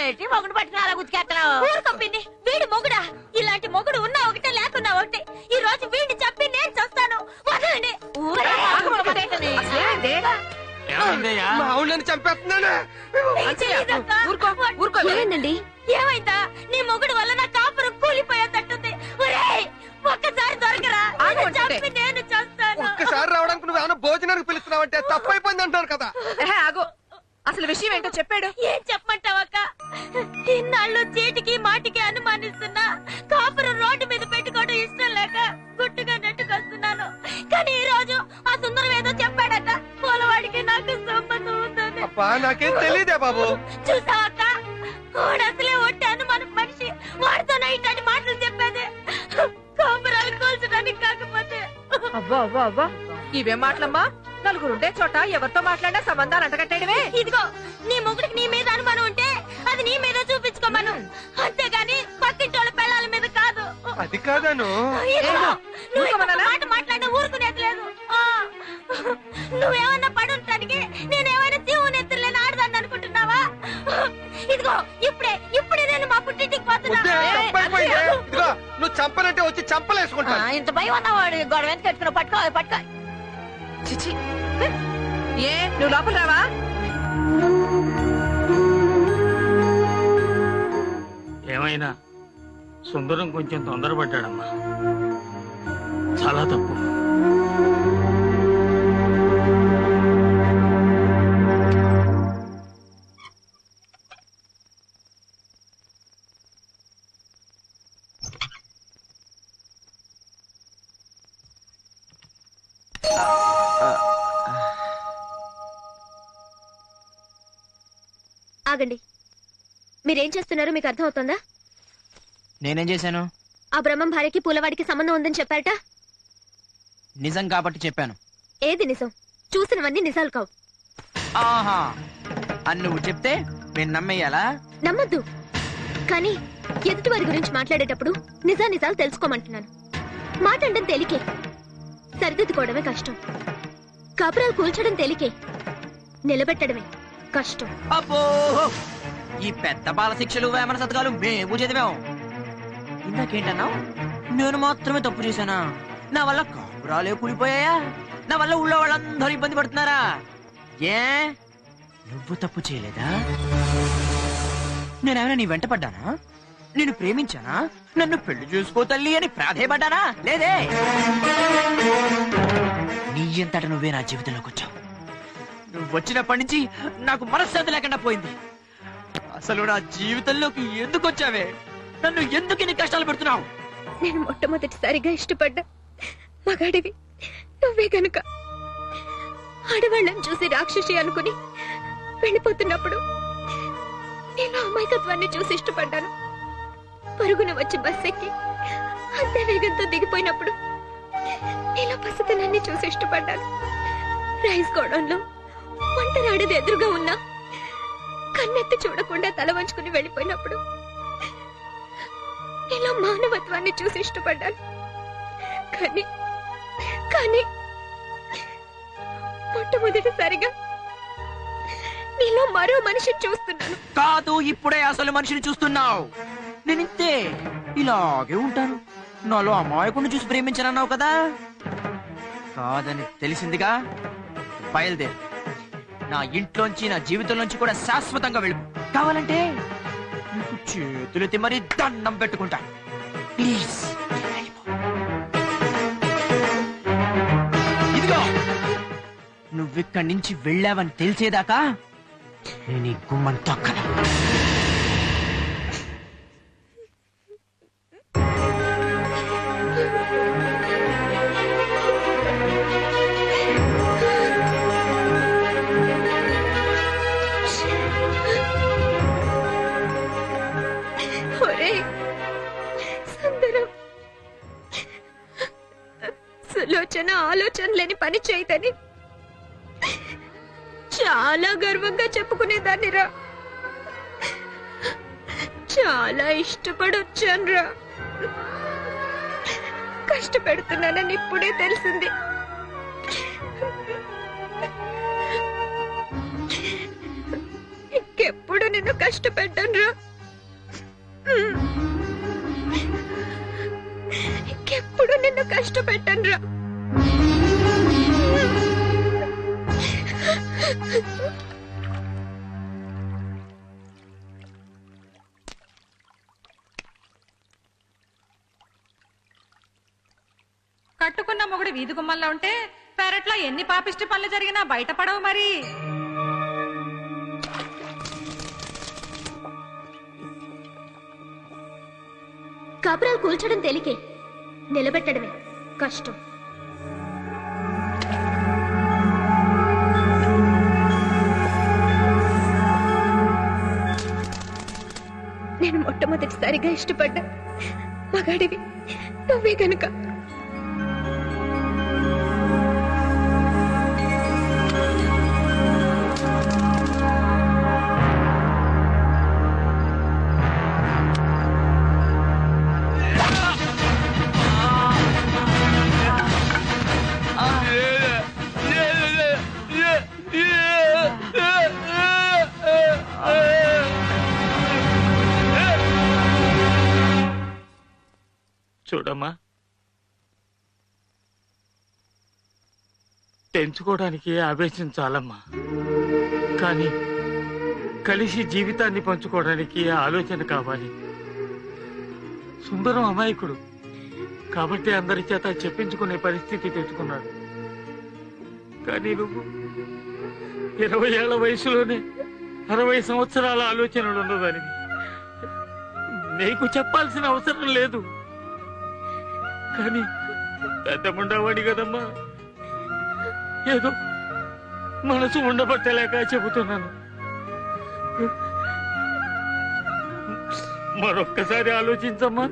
ఏంటి మొగుడు పట్టుకుని అలా గుర్తుకెత్తనావు ఊరుకొప్పింది వీడి మొగుడా. ఇలాంటి మొగుడు ఉన్నా ఒకటే లేకున్నా ఒకటే. ఈ రోజు వీడిని చంపి నేను చస్తాను. వదలండి. ఊరే ఆగుపోతేటని. ఏమైందయ్యా? మా ఆవిడని చంపేస్తున్నాను? ఏం చేయదక్కా? ఊరుకో ఊరుకో ఏమైందండి? ఏమైందా? నీ మొగుడు వల్ల నా కాపురం కూలిపోయేటట్టుంది. ఒరేయ్ ఒక్కసారి దొరకరా. చంపి నేను చస్తాను. ఒక్కసారి రావడానికి నువ్వు భోజనానికి పిలుస్తున్నావంటే తప్పైపోయింది అంటారు కదా. ఆగు. అసలు విషయం ఏంటో చెప్పాడు? ఏం చెప్పమంటావక్క? ఇన్నాళ్ళు చీటికి మాటికి అనుమానిస్తున్నా కాపురం రోడ్డు మీద పెట్టుకోవడం ఇష్టం లేక గుట్టుగా నెట్టుకొస్తున్నాను కానీ ఈ రోజు ఆ సుందరం ఏదో చెప్పాడట పూలవాడికి నాకు సంబంధం ఉందని అబ్బా నాకేం తెలియదే బాబు. చూసావక్క? వాడు అసలే ఒట్టి అనుమానం మనిషి. వాడితోనే ఇట్లాంటి మాటలు చెప్పేది. కాపురాలు కూల్చడానికి కాకపోతే. అవ్వా అవ్వా అవ్వా. ఇవే మాటలమ్మా? నలుగురుండే చోట ఎవరితో మాట్లాడినా సంబంధాలు అంటగట్టేయడమే. ఇదిగో నీ మొగుడికి నీ మీద అనుమానం ఉంటే అది నీ మీద చూపించుకోమను. అంతేగాని పక్కింటి వాళ్ళ పిల్లల మీద కాదు. అది కాదను. ఇదిగో, ఏమ్మా? నువ్వు ఊరుకోమన్నానా? మాట మాట్లాడినా ఊరుకునేది లేదు ఆ, నువ్వేమన్నా పడుంటానికి నేనేమైనా జీవం ఎత్తులేని ఆడదాన్ని అనుకుంటున్నావా? ఇదిగో ఇప్పుడే ఇప్పుడే నేను మా పుట్టింటికి పోతున్నా. వద్దే, తప్పైపోయింది ఇదిగో నువ్వు చంపనంటే వచ్చి ఆ, చంపలేసుకుంటా ఇంత భయం ఉన్నవాడు గొడవ ఎందుకు కట్టుకున్నావు పట్టుకో పట్టుకో. చిచి ఏ? నువ్వు లోపల రావా? ఏమైనా? సుందరం కొంచెం తొందరపడ్డాడమ్మా. చాలా తప్పు. ఆగండి. మీరేం చేస్తున్నారో? మీకు అర్థం అవుతుందా నేనేం చేశాను? ఆ బ్రహ్మం భార్యకి పూలవాడికి సంబంధం ఉందని చెప్పారట? నిజం కాబట్టి చెప్పాను. ఏది నిజం? చూసినవన్నీ నిజాలు కావు. ఆహా! అని నువ్వు చెప్తే నేను నమ్మేయాలా? నమ్మద్దు. కానీ ఎదుటి వారి గురించి మాట్లాడేటప్పుడు నిజా నిజాలు తెలుసుకోమంటున్నాను. మాట్లాడడం తేలికే. సరిదిద్దుకోవడమే కష్టం. కాపురాలు కూల్చడం తేలికే. నిలబెట్టడమే. కష్టం. అబ్బో! ఈ పెద్ద బాల శిక్షలు వేమన సతకాలు మేము చదివాం ఇందాకేంటన్నావు? నేను మాత్రమే తప్పు చేశానా? నా వల్ల కాపురాలే కూలిపోయాయా? నా వల్ల ఊళ్ళో వాళ్ళందరూ ఇబ్బంది పడుతున్నారా? ఏ? నువ్వు తప్పు చేయలేదా? నేనేమైనా నీ వెంట పడ్డానా? నేను ప్రేమించానా? నన్ను పెళ్ళి చేసుకో తల్లి అని ప్రాధేయపడ్డానా? లేదే? నీ ఎంతట నువ్వే నా జీవితంలోకి వచ్చావు. నువ్వు వచ్చినప్పటి నుంచి నాకు మనశ్శాంతి లేకుండా పోయింది. అసలు నా జీవితంలోకి ఎందుకు వచ్చావే? నన్ను ఎందుకు ఇన్ని కష్టాలు పెడుతున్నావు? నేను మొట్టమొదటిసారిగా ఇష్టపడ్డా మగాడివి. నువ్వే కనుక ఆడవాళ్ళని చూసి రాక్షసి అనుకుని వెళ్ళిపోతున్నప్పుడు నేను అమాయకత్వాన్ని చూసి ఇష్టపడ్డాను. పరుగున వచ్చి బస్ ఎక్కి అంతే వేగంతో దిగిపోయినప్పుడు నీలో పసితనాన్ని చూసి ఇష్టపడ్డాను. రైస్ గోడౌన్లో ఎదురుగా ఉన్నా కన్నెత్తి చూడకుండా తల వంచుకుని వెళ్ళిపోయినప్పుడు ఇలా మానవత్వాన్ని చూసి ఇష్టపడ్డాను. కానీ కానీ మొట్టమొదటిసారిగా నీలో మరో మనిషిని చూస్తున్నాను. కాదు ఇప్పుడే అసలు మనిషిని చూస్తున్నావు. నేను ఇంతే ఇలాగే ఉంటాను. నాలో అమాయకుడిని చూసి ప్రేమించనన్నావు కదా? కాదని తెలిసిందిగా? బయలుదేరు. నా ఇంట్లోంచి నా జీవితంలోంచి కూడా శాశ్వతంగా వెళ్ళిపో కావాలంటే నీకు చేతులెత్తి మరీ దండం పెట్టుకుంటా. ప్లీజ్ ఇదిగో నువ్విక్కడి నుంచి వెళ్ళావని తెలిసేదాకా నేను ఈ గుమ్మం తొక్కను చేయదని చాలా గర్వంగా చెప్పుకునేదాన్నిరా. చాలా ఇష్టపడొచ్చానురా. కష్టపెడుతున్నానని ఇప్పుడే తెలిసింది. ఇంకెప్పుడు నిన్ను నిన్ను కష్టపెట్టాను రా ఇంకెప్పుడు నిన్ను కష్టపెట్టాను రా కట్టుకున్న మొగుడు వీధి గుమ్మల్లో ఉంటే పెరట్లో ఎన్ని పాపిష్టి పనులు జరిగినా బయటపడవు మరి. కబురాలు కూల్చడం తేలికే. నిలబెట్టడమే కష్టం. మొట్టమొదటిసారిగా ఇష్టపడ్డా. మగాడివి. నువ్వే కనుక చూడమ్మా. పెంచుకోవడానికి ఆవేశం చాలమ్మా. కానీ కలిసి జీవితాన్ని పంచుకోవడానికి ఆలోచన కావాలి. సుందరం అమాయకుడు. కాబట్టి అందరి చేత చెప్పించుకునే పరిస్థితి తెచ్చుకున్నాడు. కానీ నువ్వు ఇరవై ఏళ్ళ వయసులోనే అరవై సంవత్సరాల ఆలోచనలు ఉన్నదానివి. నీకు చెప్పాల్సిన అవసరం లేదు. కానీ పెద్ద ఉండవాడి కదమ్మా. ఏదో మనసు ఉండబట్టలేక చెబుతున్నాను. మరొక్కసారి ఆలోచించమ్మా.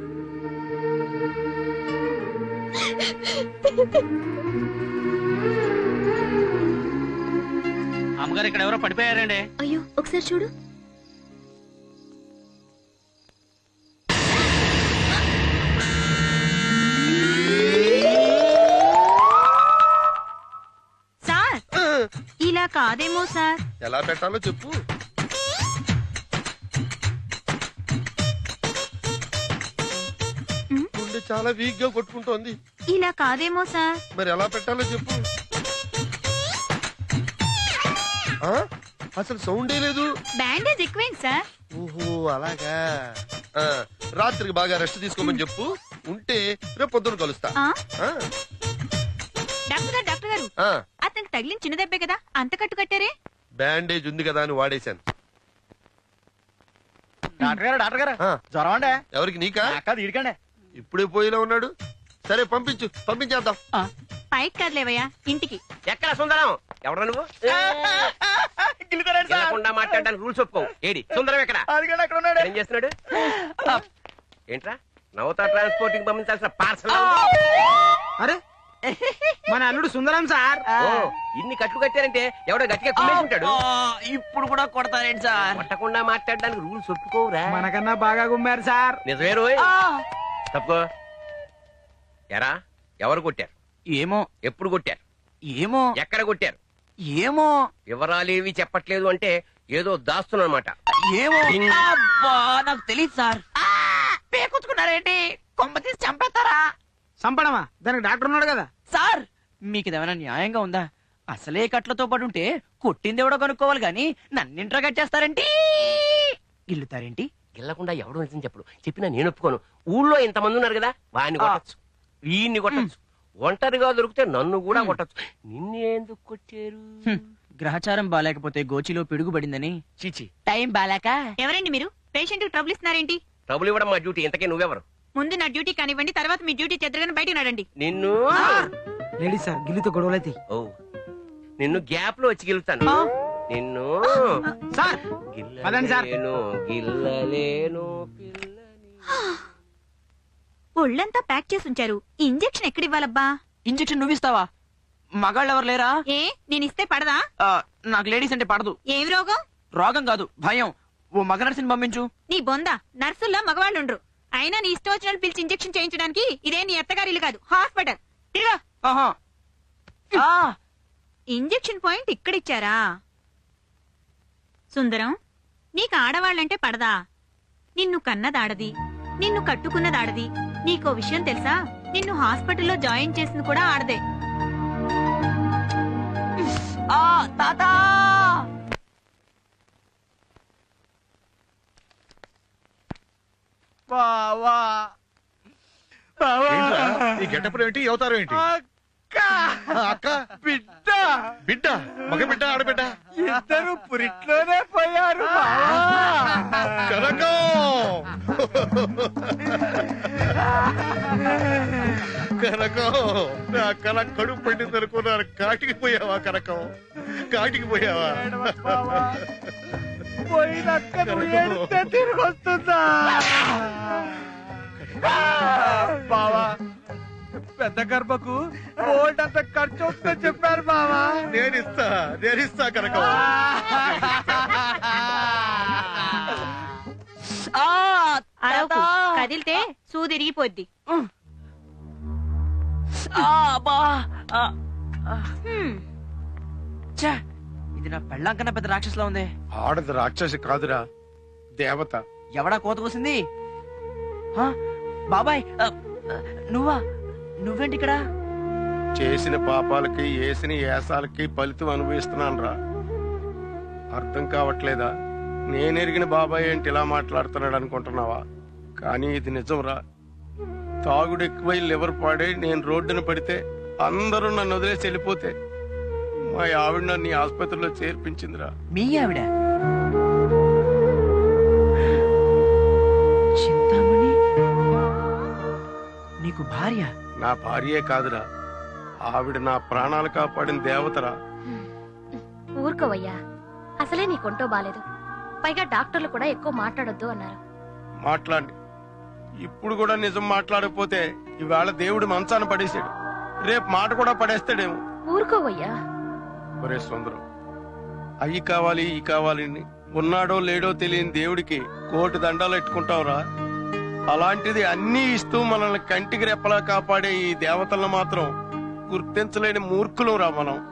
అమ్మగారు ఇక్కడ ఎవరో పడిపోయారండి. అయ్యో ఒకసారి చూడు. కాదేమో సార్. ఎలా పెట్టాలో చెప్పు. గుండె చాలా వీక్గా కొట్టుకుంటోంది. ఇలా కాదేమో సార్. మరి ఎలా పెట్టాలో చెప్పు. ఆ? అసలు సౌండే లేదు. బ్యాండేజ్ ఎక్కువేంటి సార్. ఓహో అలాగా. ఆ, రాత్రికి బాగా రెస్ట్ తీసుకోమని చెప్పు. ఉంటే రేపు పొద్దున కలుస్తా. ఆ? ఆ, డాక్టర్ గారు డాక్టర్ గారు. ఆ, అతనికి తగిలిన చిన్న దెబ్బే కదా? అంత కట్టు కట్టారే? బ్యాండేజ్ ఉంది కదా అని వాడేశాను. డాక్టర్ గారు డాక్టర్ గారు. ఆ, జ్వరం అండి? ఎవరికి నీకా? కాదు ఇడికండి ఇప్పుడే పోయిలా ఉన్నాడు? సరే పంపించు పంపించేద్దాం. పైకి కదలేవయ్యా ఇంటికి. ఎక్కడ సుందరం? ఎవరు నువ్వు? గిల్లుతారండి సార్. తినకుండా మాట్లాడడానికి రూల్స్ ఒప్పుకోవు. ఏడి సుందరం ఎక్కడ? అదిగండి అక్కడ ఉన్నాడు? ఏం చేస్తున్నాడు? ఏంట్రా? నవత ట్రాన్స్పోర్టింగ్ పంపించాల్సిన పార్సల్ అరే మన అల్లుడు సుందరం సార్. ఓ ఇన్ని కట్లు కట్టారంటే ఎవడో గట్టిగా కుమ్మేసి ఉంటాడు ఇప్పుడు కూడా కొడతారేంటి సార్? కొట్టకుండా మాట్లాడడానికి రూల్స్ ఒప్పుకోవురా. మనకన్నా బాగా గుమ్మారు సార్. నిజమే రోయ్. తప్పుకో. ఎరా ఎవరు కొట్టారు? ఏమో. ఎప్పుడు కొట్టారు? ఏమో. ఎక్కడ కొట్టారు? ఏమో. వివరాలేవి చెప్పట్లేదు అంటే ఏదో దాస్తున్నా అనమాట ఏమో. అబ్బా నాకు తెలియదు సార్. పేకొచ్చుకున్నారేంటి? కొమ్మ తీసి చంపేస్తారా? చంపడమా దానికి డాక్టర్ ఉన్నాడు కదా. సార్ మీకు ఇదేమైనా న్యాయంగా ఉందా? అసలే కట్లతో పాటు ఉంటే కొట్టింది ఎవడో కనుక్కోవాలి గాని నన్నింట్రా కట్టేస్తారేంటి? గిల్లుతారేంటి గెల్లకుండా ఎవడో నిజం చెప్పడు. చెప్పినా నేను ఒప్పుకోను. ఊళ్ళో ఇంతమంది ఉన్నారు కదా వాడిని కొట్టచ్చు. వీడిని కొట్టచ్చు. ఒంటరిగా దొరికితే నన్ను కూడా కొట్టచ్చు. నిన్ను ఎందుకు కొట్టారు. గ్రహచారం బాలేకపోతే గోచిలో పిడుగుబడిందని. చీచి. టైం బాలేక? ఎవరండి మీరు? Patient trouble ఇస్తున్నారేంటి? ట్రబుల్ ఇవ్వడం మా డ్యూటీ. ఇంతకే నువ్వెవరు? ముందు నా డ్యూటీ కానివ్వండి తర్వాత మీ డ్యూటీ చెద్దరగానే బయట నడండి. నిన్ను లేడీస్ సార్ గిల్లితో గొడవలైతే ఓ నిన్ను గ్యాప్లో వచ్చి గెలుతాను నిన్ను సార్! పదండి సార్. గిల్లలేను గిల్లలేను పిల్లని. ఒళ్ళంతా ప్యాక్ చేసి ఉంచారు. ఇంజెక్షన్ ఎక్కడివ్వాలబ్బా? ఇంజెక్షన్ నువ్విస్తావా? మగాళ్ళు ఎవరు లేరా? ఏ నేను ఇస్తే పడదా? ఆ, నాకు లేడీస్ అంటే పడదు. ఏం రోగం? రోగం కాదు భయం. ఓ మగ నర్సిని పంపించు. నీ బొంద నర్సుల్లో మగవాళ్ళుండ్రు. అయినా నీ ఇష్టం వచ్చిన పిలిచి ఇంజెక్షన్ చేయించడానికి ఇదే నీ అత్తగారి ఇల్లు కాదు హాస్పిటల్. తిరుగా ఆహా. ఆ, ఇంజెక్షన్ పాయింట్ ఇక్కడిచ్చారా? సుందరం నీకు ఆడవాళ్ళంటే పడదా? నిన్ను కన్నదాడది నిన్ను కట్టుకున్నదాడది. నీకో విషయం తెలుసా? నిన్ను హాస్పిటల్లో జాయిన్ చేసింది కూడా ఆడదే. ఆ తాత! బావా. ఏంట్రా? ఈ గెటప్ ఏంటి? ఈ అవతారం ఏంటి? అక్క. ఆ, అక్క? బిడ్డ. బిడ్డ? మగ బిడ్డ ఆడబిడ్డ? ఇద్దరు పురిట్లోనే పోయారు బావా. కనకం కనకం. నా కళ కడుపు పండింది అనుకున్నారు కాటికి పోయావా కనకం? కాటికి పోయావా. పోయినక్క నువ్వు. ఏడిస్తే తిరిగి వస్తుందా? బావా పెద్ద గర్భకు గోల్డ్ అంత ఖర్చు అవుతుందని చెప్పారు బావా. నేను ఇస్తా నేను ఇస్తా కనకం అరవకు. కదిలితే సూదిరిగిపోద్ది హ్మ్. ఛే, ఇది నా పెళ్ళాం కన్నా పెద్ద రాక్షసులా ఉంది. ఆడది రాక్షసి కాదురా దేవత. ఎవడా కోత కోసింది? బాబాయ్ నువ్వా? నువ్వేంటి ఇక్కడ చేసిన పాపాలకి వేసిన ఏసాలకి ఫలితం అనుభవిస్తున్నాను రా అర్థం కావట్లేదా? నేనెరిగిన బాబాయ్ ఏంటి ఇలా మాట్లాడుతున్నాడు అనుకుంటున్నావా? కానీ ఇది నిజం రా తాగుడు ఎక్కువై లివర్ పాడై నేను రోడ్డున పడితే అందరూ నన్ను వదిలేసి వెళ్ళిపోతే మా ఆవిడ నన్ను ఆసుపత్రిలో చేర్పించిందిరా. మీ ఆవిడ? నీకు భార్య? నా భార్యే కాదురా. ఆవిడ నా ప్రాణాలు కాపాడిన దేవతరా. ఊరుకోవయ్యా. అసలే నీ కొంటో బాలేదు. పైగా డాక్టర్లు కూడా ఎక్కువ మాట్లాడొద్దు అన్నారు. మాట్లాడి. ఇప్పుడు కూడా నిజం మాట్లాడకపోతే ఇవాళ దేవుడు మంచాన పడేశాడు. రేపు మాట కూడా పడేస్తాడేమో. ఊరుకోవయ్యా. ఒరే సుందరం అయ్యి కావాలి ఈ కావాలి అని ఉన్నాడో లేడో తెలియని దేవుడికి కోటి దండాలు ఎట్టుకుంటావురా. అలాంటిది అన్నీ ఇస్తూ మనల్ని కంటికి రెప్పలా కాపాడే ఈ దేవతలను మాత్రం గుర్తించలేని మూర్ఖులు రా మనం.